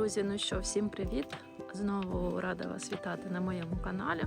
Друзі, ну що, всім привіт! Знову рада вас вітати на моєму каналі.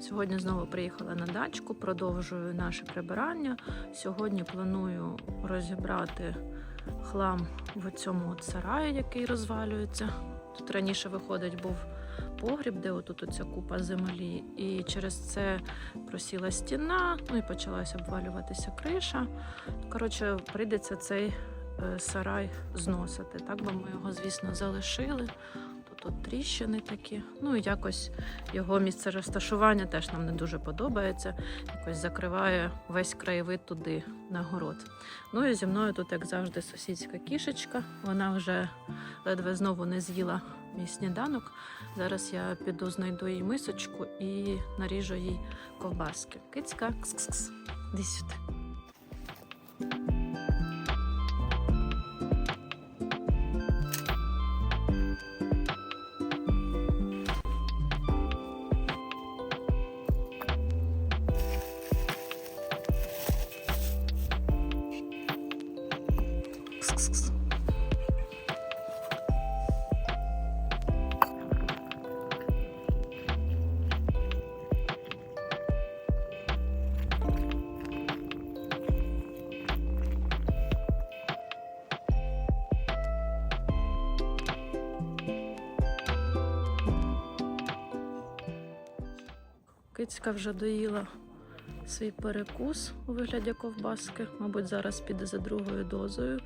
Сьогодні знову приїхала на дачку, продовжую наше прибирання. Сьогодні планую розібрати хлам в цьому сараї, який розвалюється. Тут раніше виходить був погріб, де отут оця купа землі, і через це просіла стіна, ну і почалася обвалюватися криша. Коротше, прийдеться цей сарай зносити. Так би ми його, звісно, залишили. Тут тріщини такі. Ну і якось його місце розташування теж нам не дуже подобається. Якось закриває весь краєвид туди на город. Ну і зі мною тут, як завжди, сусідська кішечка. Вона вже ледве знову не з'їла мій сніданок. Зараз я піду знайду їй мисочку і наріжу їй ковбаски. Кицька, кс-кс-кс. Сюди. Кицька вже доїла свій перекус у вигляді ковбаски. Мабуть, зараз піде за другою дозою.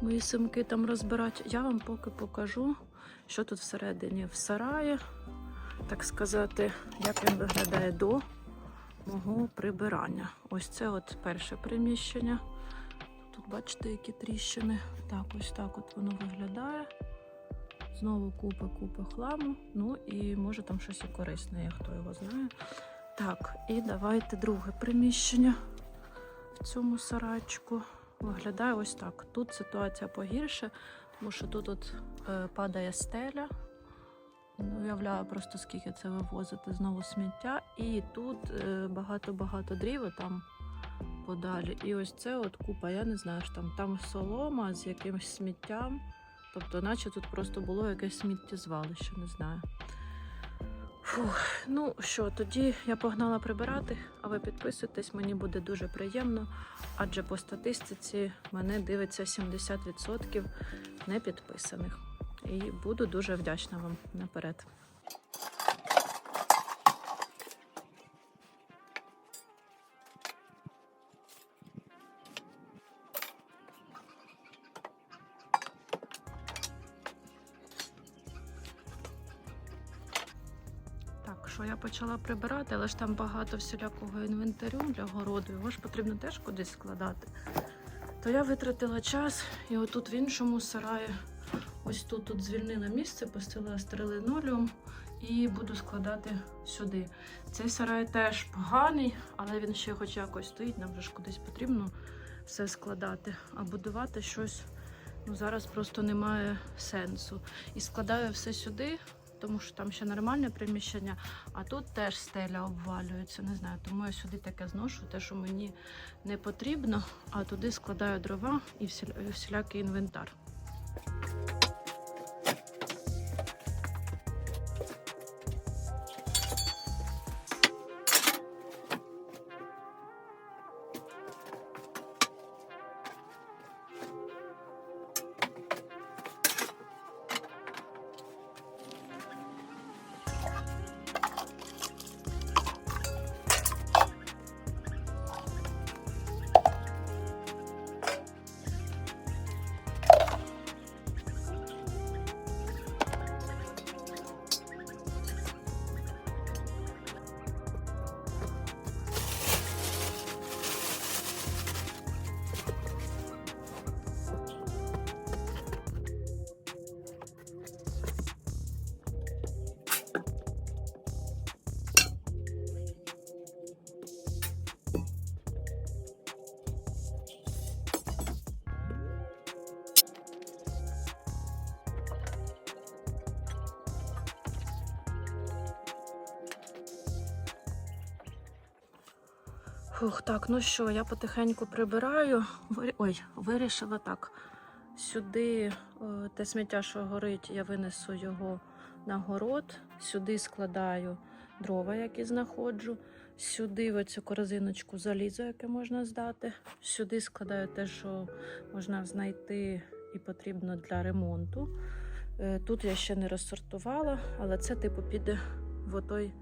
Мої симки там розбирати. Я вам поки покажу, що тут всередині в сараї, так сказати, як він виглядає до мого прибирання. Ось це от перше приміщення. Тут бачите, які тріщини. Так, ось так от воно виглядає. Знову купа хламу. Ну і може там щось і корисне, є, хто його знає. Так, і давайте друге приміщення в цьому сарайчику. Виглядає ось так. Тут ситуація погірше, тому що тут от, е, падає стеля. Уявляю просто скільки це вивозити знову сміття. І тут е, багато-багато дрів там подалі. І ось це от купа, я не знаю, що там, там солома з якимось сміттям. Тобто, наче тут просто було якесь сміттєзвалище, не знаю. Фух, ну що, тоді я погнала прибирати, а ви підписуйтесь, мені буде дуже приємно, адже по статистиці мене дивиться 70% непідписаних. І буду дуже вдячна вам наперед. Почала прибирати, але ж там багато всілякого інвентарю для городу, його ж потрібно теж кудись складати. То я витратила час і отут в іншому сараї, ось тут, тут звільнила місце, постелила стерилинолеум і буду складати сюди. Цей сарай теж поганий, але він ще хоч якось стоїть, нам же ж кудись потрібно все складати, а будувати щось ну, зараз просто немає сенсу. І складаю все сюди, тому що там ще нормальне приміщення, а тут теж стеля обвалюється. Не знаю, тому я сюди таке зношу, те, що мені не потрібно, а туди складаю дрова і всіля- всілякий інвентар. Фух, так, ну що, я потихеньку прибираю. Ой, вирішила так. Сюди е, те сміття, що горить, я винесу його на город. Сюди складаю дрова, які знаходжу. Сюди оцю корзиночку залізо, яке можна здати. Сюди складаю те, що можна знайти і потрібно для ремонту. Е, Тут я ще не розсортувала, але це типу піде в отой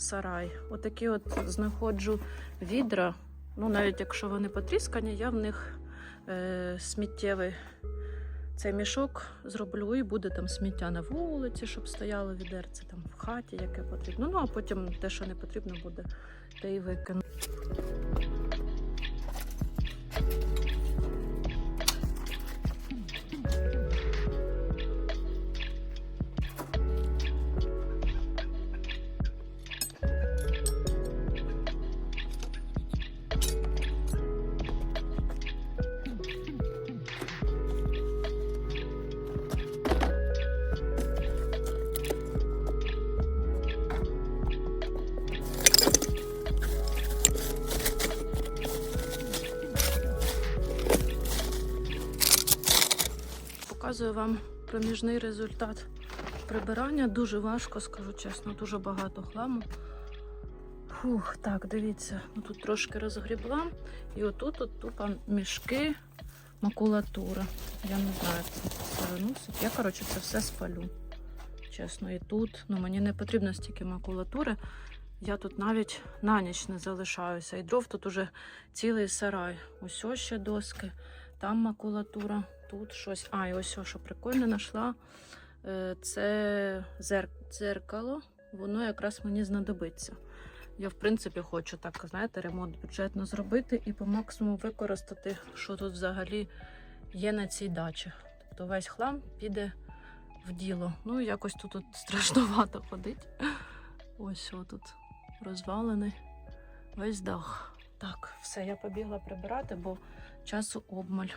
сарай. Отакі от знаходжу відра. Ну, навіть якщо вони потріскані, я в них е, сміттєвий цей мішок зроблю і буде там сміття на вулиці, щоб стояло відерце там в хаті, яке потрібно. Ну а потім те, що не потрібно буде, те і викину. Показую вам проміжний результат прибирання. Дуже важко, скажу чесно, дуже багато хламу. Фух, так, дивіться, ну тут трошки розгрібла. І отут от тупо мішки, макулатура. Я не знаю, як це переносить. Я, коротше, це все спалю. Чесно, і тут. Ну, мені не потрібно стільки макулатури. Я тут навіть на ніч не залишаюся. І дров тут уже цілий сарай. Ось ще доски, там макулатура, тут щось. А, і ось, що прикольно знайшла. Е, Це дзеркало, воно якраз мені знадобиться. Я, в принципі, хочу так, знаєте, ремонт бюджетно зробити і по максимуму використати, що тут взагалі є на цій дачі. Тобто весь хлам піде в діло. Ну, якось тут, страшновато ходить. Ось тут розвалений весь дах. Так, все, я побігла прибирати, бо часу обмаль.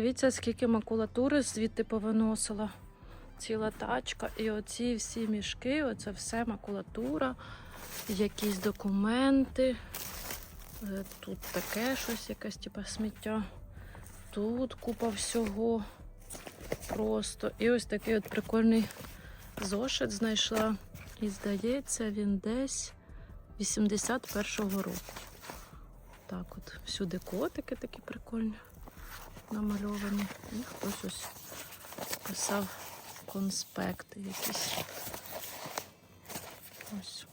Дивіться, скільки макулатури звідти повиносила. Ціла тачка. І оці всі мішки, оце все макулатура, якісь документи. Е, Тут таке щось, якесь типу сміття. Тут купа всього просто. І ось такий от прикольний зошит знайшла. І здається, він десь 81-го року. Так от, всюди котики такі прикольні намальовані. І хтось ось писав конспекти якісь. Ось.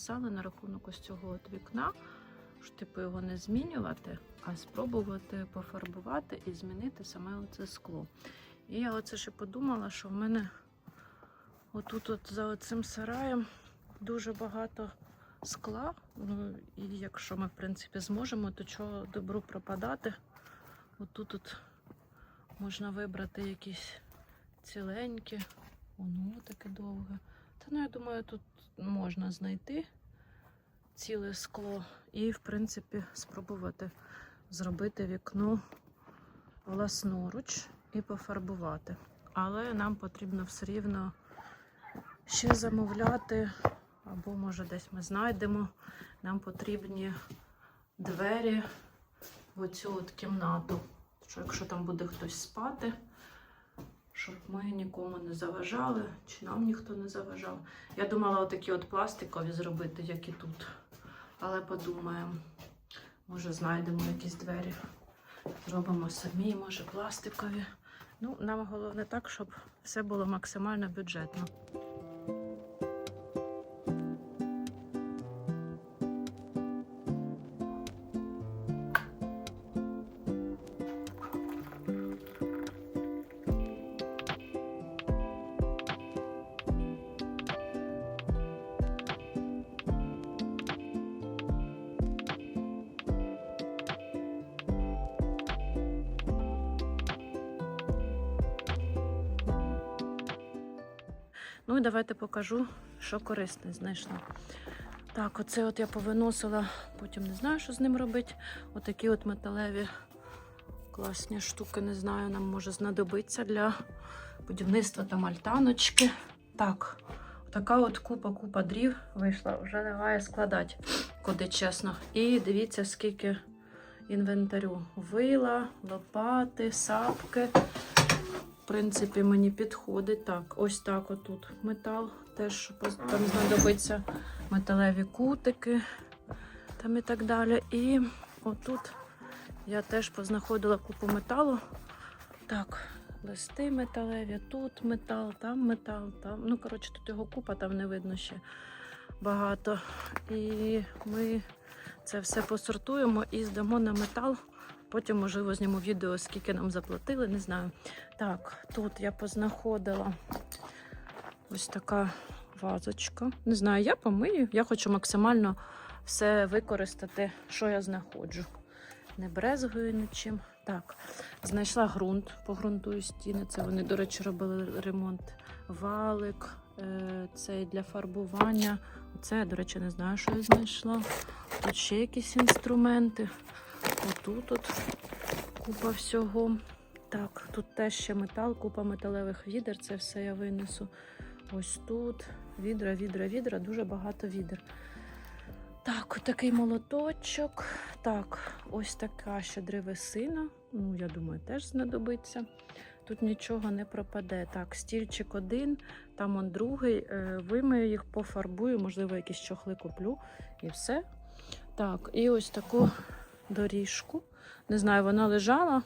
Писали на рахунок ось цього от вікна, що типу його не змінювати, а спробувати пофарбувати і змінити саме оце скло. І я оце ще подумала, що в мене отут от за оцим сараєм дуже багато скла. Ну, і якщо ми, в принципі, зможемо, то чого добру пропадати. Отут от Можна вибрати якісь ціленькі. Воно таке довге. Та ну я думаю, тут можна знайти ціле скло і, в принципі, спробувати зробити вікно власноруч і пофарбувати. Але нам потрібно все рівно ще замовляти, або може десь ми знайдемо. Нам потрібні двері в оцю от кімнату. Що якщо там буде хтось спати, щоб ми нікому не заважали, чи нам ніхто не заважав. Я думала отакі от пластикові зробити, як і тут. Але подумаємо, може знайдемо якісь двері. Зробимо самі, може пластикові. Ну, нам головне так, щоб все було максимально бюджетно. Ну і давайте покажу, що корисне знайшла. Так, оце от я повиносила, потім не знаю, що з ним робити. Отакі от металеві класні штуки, не знаю, нам може знадобиться для будівництва там альтаночки. Так, така от купа-купа дрів вийшла, вже лягає складати, куди чесно. І дивіться, скільки інвентарю. Вила, лопати, сапки. Принципі, мені підходить. Так, ось так отут метал. Теж там знадобиться металеві кутики там і так далі. І отут я теж познаходила купу металу. Так, листи металеві, тут метал, там метал, там. Ну, коротше, тут його купа, там не видно ще багато. І ми це все посортуємо і здамо на метал. Потім, можливо, зніму відео, скільки нам заплатили, не знаю. Так, тут я познаходила ось така вазочка. Не знаю, я помию. Я хочу максимально все використати, що я знаходжу. Не брезгую нічим. Так, знайшла ґрунт, погрунтую стіни. Це вони, до речі, робили ремонт. Валик, е, цей для фарбування. Це, я, до речі, не знаю, що я знайшла. Тут ще якісь інструменти. Отут от купа всього. Так, тут теж ще метал, купа металевих відер. Це все я винесу. Ось тут. Відра, відра, відра, дуже багато відер. Так, отакий молоточок. Так, ось така ще древесина. Ну, я думаю, теж знадобиться. Тут нічого не пропаде. Так, стільчик один, там он другий. Е, Вимию їх, пофарбую, можливо, якісь чохли куплю і все. Так, і ось таку доріжку. Не знаю, вона лежала.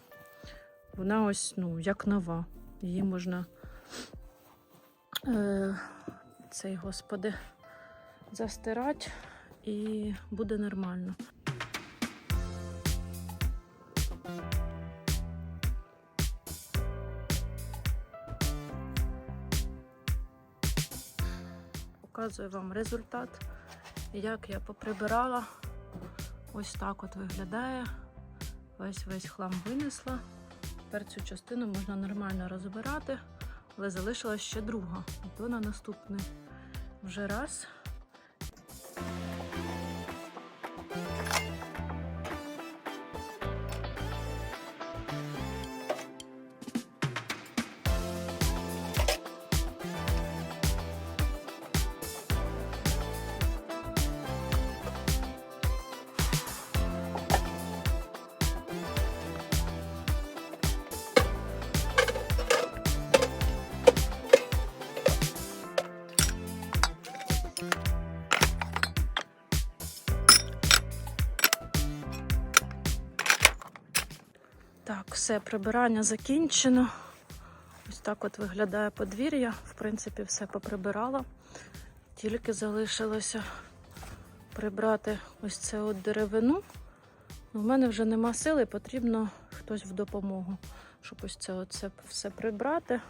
Вона ось, ну, як нова. Її можна е, цей, господи, застирати і буде нормально. Показую вам результат, як я поприбирала. Ось так от виглядає. Весь весь хлам винесла. Тепер цю частину можна нормально розбирати, але залишилась ще друга. То на наступний вже раз. Все, прибирання закінчено. Ось так от виглядає подвір'я. В принципі, все поприбирала. Тільки залишилося прибрати ось це от деревину. У мене вже нема сили, потрібно хтось в допомогу, щоб ось це оце все прибрати.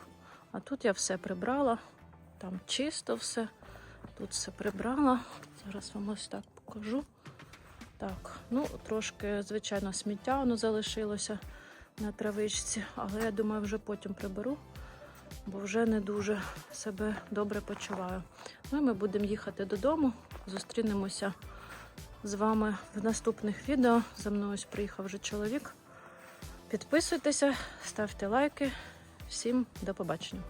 А тут я все прибрала, там чисто все, тут все прибрала. Зараз вам ось так покажу. Так, ну трошки, звичайно, сміття воно залишилося. На травичці, але я думаю, вже потім приберу, бо вже не дуже себе добре почуваю. Ну і ми будемо їхати додому. Зустрінемося з вами в наступних відео. За мною приїхав вже чоловік. Підписуйтеся, ставте лайки. Всім до побачення.